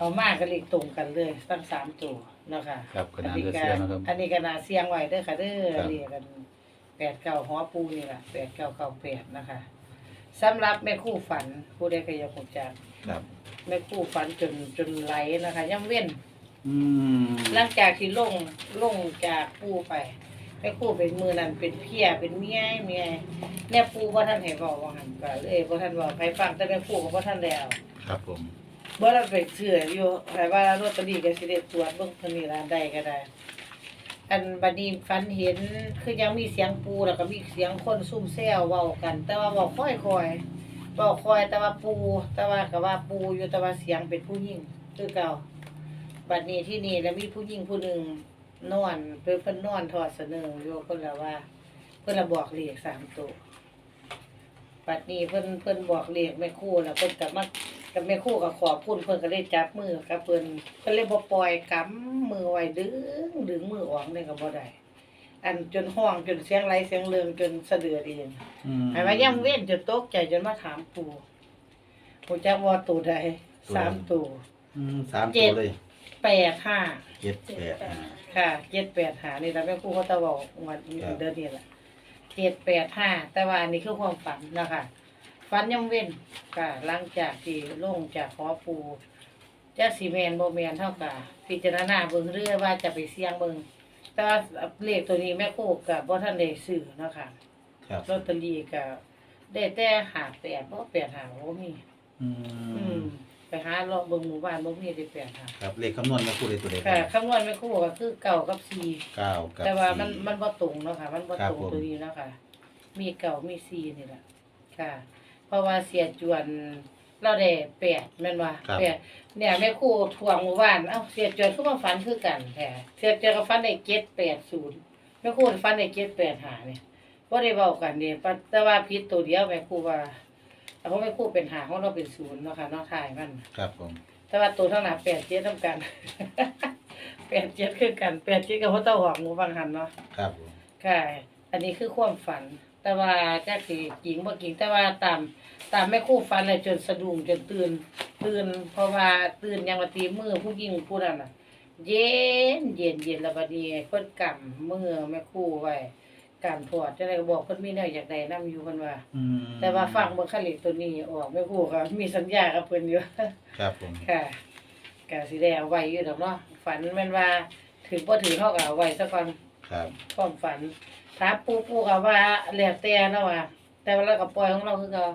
เอามากก็เลขตรงกันเลยตั้งสามตัวเนาะค่ะครับขนาดอันนี้เลือดก็เสียนะครับ อันนี้ก็น่าเสียงไว้เด้อค่ะเด้อครับ เรียกกันแปดเก้าหัวปูนี่แหละแปดเก้าเก้าแปดนะคะสำหรับแม่คู่ฝันผู้ใดก็อยากคงจะครับแม่คู่ฝันจนจนไหลนะคะย่ำเว้น อืมหลังจากที่ลงลงจากปูไปแม่คู่เป็นมือนั้นเป็นเพียเป็นเมียเมียเนี่ยปูว่าท่านให้บอกว่าหันก็เลยว่าท่านบอกใครฟังแต่แม่คู่ของว่าท่านแล้ว ครับผม บ่เราไปเชื่ออยู่แต่ว่าลอตเตอรี่ก็สิได้ตรวจเบิ่งเพิ่นนี่ล่ะได้ก็ได้ อันบัดนี้ฝันเห็นคือยังมีเสียงปูแล้วก็มีเสียงคนซุ่มแซวเว้ากัน แต่ว่าเว้าค่อยๆเว้าค่อยแต่ว่าปู แต่ว่าก็ว่าปูอยู่แต่ว่าเสียงเป็นผู้หญิงคือเก่าบัดนี้ที่นี่แล้วมีผู้หญิงผู้หนึ่งนอนเพิ่นเพิ่นนอนทอดเสนออยู่เพิ่นละว่า เพิ่นละบอกเลขสามตัวบัดนี้เพิ่นเพิ่นบอกเลขแม่ครู่แล้วเพิ่นก็มา กับแม่ครู่ก็ขอบคุณเพิ่นก็เลยจับมือกับเพิ่นเพิ่นเลยบ่ปล่อยกำมือไว้ดึงดึงมือออกเลยก็บ่ได้อันจนห้องจนเสียงไหลเสียงเลืองจนสะเดือดเองอืมให้ว่าย่ำเว้นจนตกใจจนมาถามปู่ปู่จักว่าตัวใดสามตัวอืมสามเจ็ตัวดเลยแปดห้าเจ็ดแปดห้าค่ะเจ็ดแปดห้านี่ล่ะแม่ครู่เขาตะบอกวันครับเดือนนี้ล่ะเจ็ดแปดห้าแต่ว่าอันนี้คือความฝันนะคะ ฝันย่ำเว้นค่ะหลังจากที่ลงจากหอปู่จักสีแมนโบแมนเท่ากับพิจารณาเบิ่งเรื่อว่าจะไปเสี่ยงเบิ่งแต่ว่าเลขตัวนี้แม่โคกกับบ่ท่านได้ซื้อเนาะค่ะครับลอตเตอรี่ก็ได้แต่หาแปดบ่แปดหาบ่มี อือืมมไปหาเลาะเบิ่งหมู่บ้านบ่มีได้แปดหาครับเลขคำนวณมาพูดเลยตัวเลขค่ะคำนวณแม่โคกก็คือเก่ากับสี่เก้ากับแต่ว่ามันสี่ มันบ่ตรงเนาะค่ะ มันบ่ครับตรงผม ตัวนี้เนาะค่ะ มีเก่ามีสี่นี่แหละค่ะ เพราะว่าเสียจวนเราได้แปดแม่นว่าครับ แปดเนี่ยแม่ครูทวงหมู่บ้านเอ้าเสียจวนคือมาฝันคือกันแท้เสียจวนก็ฝันได้780แม่ครูฝันได้785เนี่ยบ่ได้เว้ากันนี่ปะแต่ว่าผิดตัวเดียวแม่ครูว่าแต่เพราะแม่ครูเป็นหาของเราเป็นศูนย์เนาะค่ะเนาะทายมัน ครับผมแต่ว่าตัวเท่าหน้า87นำกัน87คือกัน87ก็บ่ต้องหอกหมู่บางหันเนาะครับผม ค่ะ อันนี้คือความฝัน แต่ว่าจักสิจริงบ่จริงแต่ว่าตามตามแม่ครู่ฝันเลยจนสะดุ้งจนตื่น ตื่น เพราะว่าตื่นยังว่าตีมือผู้หญิงผู้นั้นน่ะ เย็นเย็นเย็นแล้วบัดนี้เพิ่นกำมือแม่ครู่ไว้กำถอดจังไดก็บอกเพิ่นมีแนวอยากได้นํอยู่เพิ่นว่า อืมแต่ว่าฟังเบิ่งคันเล็กตัวนี้ออกแม่ครู่ก็มีสัญญากับเพิ่นอยู่ ครับผม ค่ะก็สิได้เอาไว้อยู่ดอกเนาะฝันแม่นว่าถึงบ่ถึงเฮาก็เอาไว้ซะก่อน ครับ ความฝันถามปูปูก็ว่าแล้วแต่แล้วว่า แต่ว่าเราก็ปล่อยของเราคือเก่า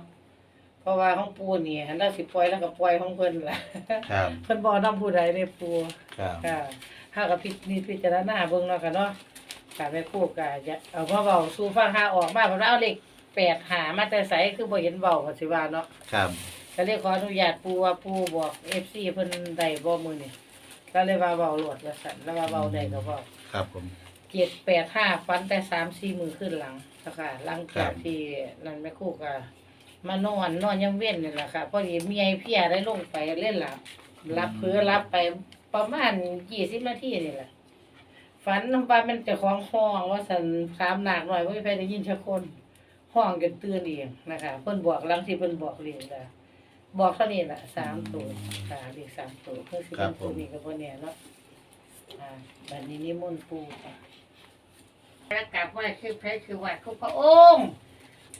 เพราะว่าของปูนี่หันเราสิปล่อยแล้วก็ปล่อยของเพิ่นล่ะครับ เพิ่นบ่นำผู้ใดเด้ปูครับค่ะถ้าก็พินิจพิจารณาเบิ่งเนาะค่ะเนาะค่ะแม่ครูก็จะเอามาเว้าสู่ฟังหาออกมาเพิ่นว่าเอาเลข8หามาแต่ไสคือบ่เห็นเว้าก็สิว่าเนาะครับก็เลยขออนุญาตปูว่าปูบอก FC เพิ่นได้บ่มื้อนี้ก็เลยว่าเว้าโลดว่าซั่นแล้วว่าเว้าได้ก็เว้าครับผม เจ็ดแปดห้าฟันแต่สามสี่มือขึ้นหลังนะคะหลังจากครับที่นั่นแม่ครู่ก็มานอนนอนยังเว้นนี่แหละค่ะพอดีเมียเพียได้ลงไปเล่นหลับรับเพื่อรับไปประมาณยี่สิบนาทีนี่แหละฝันว่ามันเจะของห้องว่าสันสามหนักหน่อยว่าไปได้ยินชักคนห้องจนตื่นเองนะคะเพิ่นบอกหลังที่เพิ่นบอกเรียนละบอกเท่านี้แหละสามตัวค่ะเรียกสามตัวเพื่อสิเป็นตัวนี้กับพ่อเนี่ยเนาะอ่าบัดนี้นิมนต์ปูค่ะ แล้วกลับไหว่าคือพระคือวัดคือพระองค์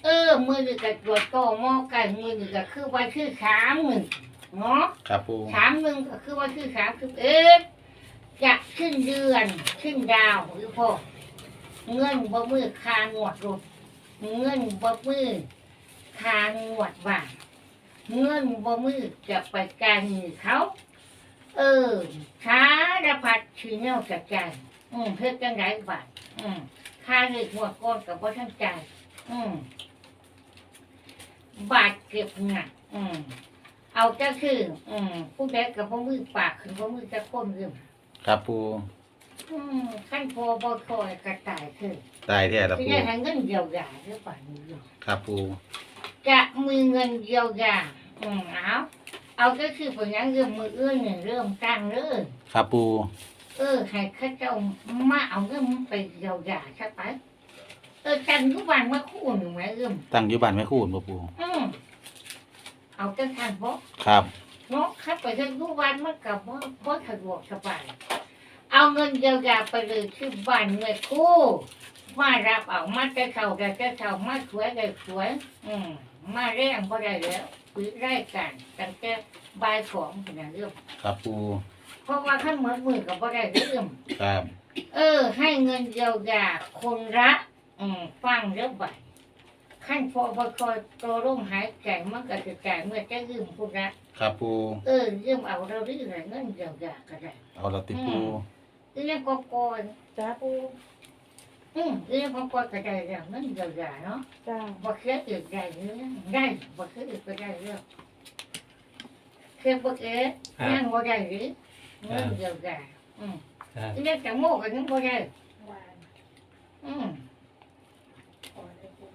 เออ มือนี่กับตรวจโตหม้อไก่มือนี่ก็คือวัดคือขามมึงเนาะครับปูขามมึงก็คือวัดคือขามคือเออจะขึ้นเดือนขึ้นดาวหรือพ่อเงินบ่มือคางวดรถเงินบ่มือคางวดบ้านเงินบ่มือจะไปการเงินเขา เออช้าดพัดชื่อแนวจัดการ อืมเพื่อจังไรบาทอืมค่าเงินหัวก้อนกับว่าท่านจ่ายอืมบาทเก็บหนักอืมเอาก็คือ อืมผู้ใดกับพ่มือปากขึ้นพ่มือจะก้นขึ้นครับปูอืมขั้นพอบอคอยกระต่ายคือตายแท้ละจะปูได้ทางเงินเยียวยาหรือเปล่านี่อยู่ครับปูจะมีเงินเยียวยาอืมเอาเอาก็คือผลงานเรื่องมือเอื้อนเนี่ยเริ่มตั้งเลยครับปู เออให้เข้าเจ้ามาเอาเงินไปเยียวยาใช่ปะเออกันทุกวันมาคู่หนึ่งไหมเอื้อมตั้งอยู่บ้านแม่คูณบ่ปูอืมเอาจังทันบ่ครับเนาะคัดไปเฮ็ดทุกวันมันก็บ่บ่สะดวกสบายเอาเงินเยียวยาไปเลยที่บ้านเมื่อครู่มารับเอามาแต่เช้าแต่แต่เช้ามาสวยได้สวย อืมมาแรงบ่ได้แล้วปิดรายการตั้งแต่บ่ายสองถึงนั้นเรื่องครับปู เพราะว่าขั้นเหมือนมือกับบ่ได้เรื่องครับเออ ให้เงินเยียวยาคนละอืมฟังเรื่องบ่ขั้นพอพอคอยตัวร่มหายใจมันก็จะจ่ายเมื่อจะยืมพูดละครับปูเออยืมเอาเราได้ไรเงินเยียวยาก็ได้เอาละติปูเรื่องกอกอนจ้าปูอืมเรื่องกอกอนก็ได้เรื่องเงินเยียวยาเนาะจ้าบ่เคยอีกได้เรื่องได้บ่เคยอีกก็ได้เรื่องเคยบ่เคยยังบ่ได้หรือ เงินเยียวยาอืมครับเรื่องจังโมก็ยังบ่ได้วานอืมขอได้ปู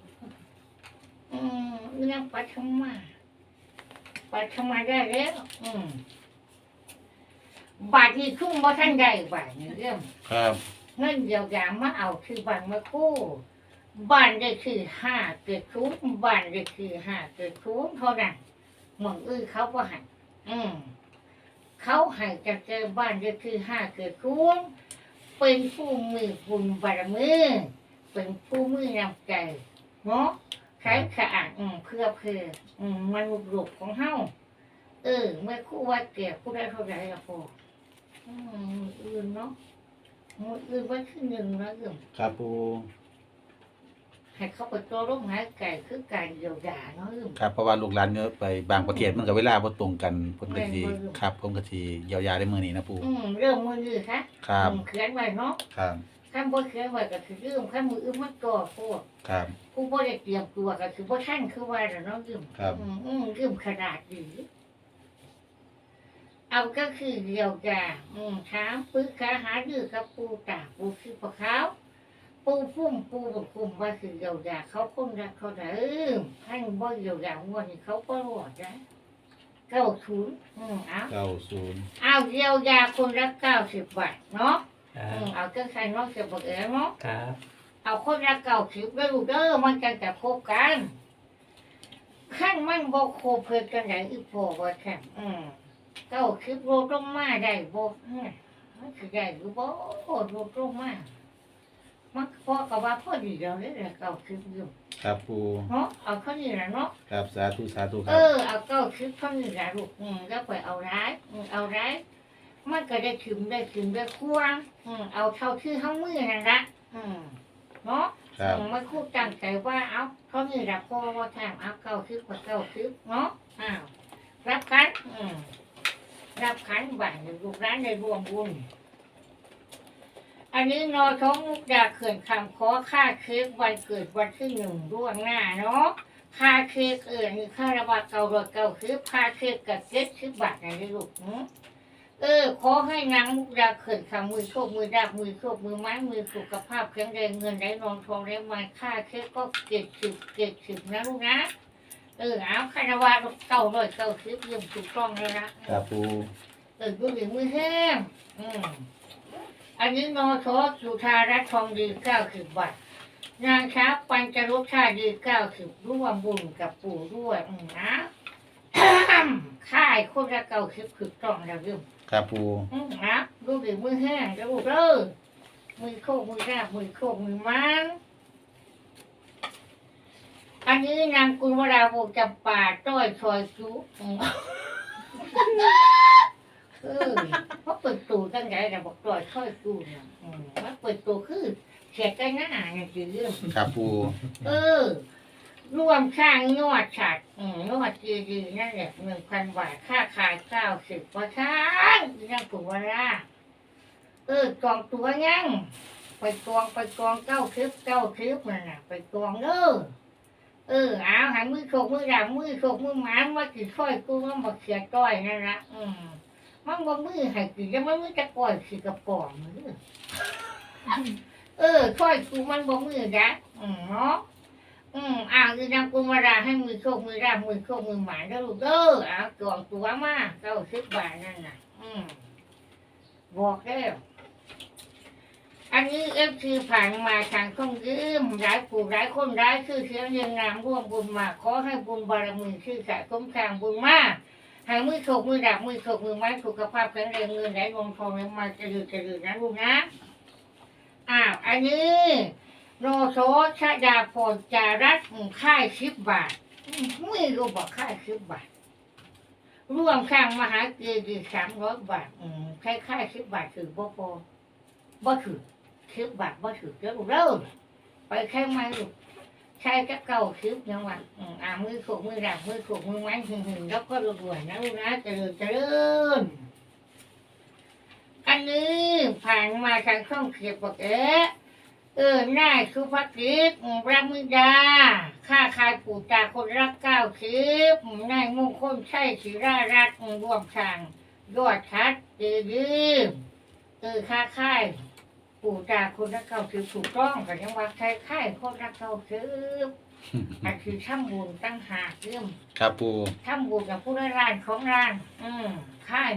อืมเรื่องปัทมาปัทมาได้แล้วอืมบาทที่คุ้มบ่ทันได้บาทนี่เรื่องครับเงินเยียวยามาเอาคือบ้านมาคู่บ้านได้คือห้าเกิดคุ้มบ้านได้คือห้าเกิดคุ้มเท่านั้นหมองอื้อเขาบ่ให้อืม เขาให้จะเจอบ้านได้คือห้าเกิดคุ้มเป็นผู้มือบุญบารมีเป็นผู้มือนำใจเนาะใช้ขะอ่านอืมเพื่อเพื่อมันรูปรูปของเฮาเออ เมื่อคู่ว่าเก็บผู้ได้เท่าไหร่ละพออืมอื่นเนาะมืออื่นไว้ที่หนึ่งนะเรื่งครับปู ให้เขาไปตัวร่มหายไก่คือการเยียวยาเนาะเรื่องครับเพราะว่าลูกหลานเยอะไปบางประเทศมันกับเวลาบ่ตรงกันเพิ่นก็สิแม่นบ่ลูก ครับผมก็สิเยียวยาได้มื้อนี้นะปูอืมเรื่องมืออื่นคะครับ อืมเขียนไว้เนาะครับขั้นบ่เขียนไว้ก็คือเรื่องขั้นมืออื่นมันก่อพวกครับ ผู้บ่ได้เตรียมตัวก็คือบ่ท่านคือว่าน่ะเนาะเรื่องครับ อืมอืมเรื่องขนาดดีเอาก็คือเยียวยาอืมถามปรึกษาหารือกับปูตาปูคือปะขาว ปูพุ่มปูบุกคุมว่าคือเยียวยาเขาคงรักเขาได้เออท่านบ่เยียวยางวดนี้เขาก็รอดนะเก้าศูนย์อืมเอา90เอาเยียวยาคนละเก้าสิบบาทเนาะครัอืมบเอาก็ใครน้องจะบอกเอ๋เนาะ ครับเอาคนละเก้าสิบแล้วลูกเด้อมันจะจะคบกันขั้นมันบ่โคบเพื่อกันไหนอีกพอว่าแค่อืมเก้าสิบโลต้องมาได้บ่เนี่ยมันคือได้หรือบ่โลต้องมา มันพอกับว่าพอดีแล้วเลยแหละเก้าสิบอยู่ครับปูเนาะเอาเข้านี่แหละเนาะครับสาธุสาธุคเอรับอเอาเก้าสิบเข้านี่แหละลูกอืมแล้วไปเอาร้ายอืมเอาร้ายมันก็ได้ถึงได้ถึงได้ควงอืมเอาเท่าที่เท่ามือนั่นละอืมเนาะ ครับอืมมันคู่ตั้งใจว่าเอาเขานี่รับพ่อว่าแทมเอาเก้าสิบกว่าเก้าสิบเนาะอ้าวรับขันอืมรับขันบ่ายหนึ่งลูกร้านในรวมบุญ อันนี้นอท้องมุกดาเขื่อนคำขอค่าเค้กวันเกิดวันที่หนึ่งร่วงหน้าเนาะค่าเค้กเออนี่ค่าระบาดเก่ารถเก่าคือค่าเค้กกับเจ็ดสิบบาทนะนี่ลูกหือเออขอให้นางมุกดาเขื่อนคำมือโชคมือดาบมือโชคมือไม้มือสุขภาพแข็งแรงเงินไหลนองทองไหลมาค่าเค้กก็เจ็ดสิบเจ็ดสิบนะลูกนะเออเอาคารวะเก่าร้อยเก้าสิบเยี่ยมถูกต้องแล้วนะครับปูเออดูดิมือแห้งอืม อันนี้นอทอสุธารัตน์ทองดีเก้าสิบบาทนางช้าปัญจรุชาดีเก้าสิบร่วมบุญกับปู่ด้วยอืมนะค่ายคนละเก้าสิบถูกต้องแล้วเรื่องครับปูอืมนะดูดิมือแห้งจะลูกเด้อมือโคกมือราบมือโคกมือมันอันนี้นางกุลวราบุกจำปาต้อยซอยจุอืม เออเพราะเปิดตูตั้งใจแต่บอกต้อยซอยจุเนี่ยอืมมันเปิดตูคือเสียใจหน้าเนี่ยคือเรื่อง ครับปูเออ ร่วมสร้างยอดฉัดอืมยอดจีดีนั่นแหละหนึ่งพันบาทค่าขายเก้าสิบกว่าช้างยังถูกเวลาเออจองตัวยังไปกองไปกองเก้าคลิปเก้าคลิปนั่นน่ะ ไปกองเด้อเออเอาใหามือโชกมือดามือโชกมือหมามากินช่อยกูมันบอกเสียต้อยนั่นละอืม มันบอกมือให้กินยังไม่มือจะก่อยสิกระป๋องมือเออช่อยกูมันบอกมือดะอืมเนาะอืมอ่าคือนางกุมาราให้มือโชคมือรามือโชคมือหมายแล้วลูกเด้ออ่าจวงตัวมาเก้าสิบบาทนั่นน่ะ อืมบอกแล้วอันนี้เอฟซีผ่านมาทางช่องยืมหลายผู้หลายคนหลายชื่อเสียงเรียงนามร่วมบุญมา ขอให้บุญบารมีชื่อสะสมทางบุญมาหายมือโฉกมือดับมือโฉกมือไม้สุขภาพแข็งแรงเงินไหลลงทองไหลมาจะยืดจะยืดนะลูกนะอ้าวอันนี้โนโซชดาพรจารัตค่ายสิบบาทไม่รู้บอกค่ายสิบบาทร่วมข้างมหาเกดีสามร้อยบาทค่ายค่ายสิบบาทถือบ่พอบ่ถือสิบบาทบ่ถือเด้อลูกเด้อไปแค่ไม่ลูก ใช่ก็เก่าคลิปยังว่าอืมอ่ามือโขกมือดับมือโขกมือไม้หึงหึ่งแล้วก็รวยนะลูกนะเจริญเจริญอันนี้ผ่านมาทางช่องเขียบบอกเอ๊ะเออหน้ายสุภกิจอืมรัมือดาค่าคายปู่ตาคนรักเก้าคลิปอืมนายมงคลใช่ศิรารัตน์อืมรวมทางยอดชัดเจดีย์เออค่าค่าย ปู่ตาคนรักเก่าคือถูกต้องกันยังว่าใครค่ายคนรักเก่าคืออันคือช่ำบุญตั้งหากเรื่องครับปูช่ำบุญกับผู้ได้ร้านของร้าน อืมค่าย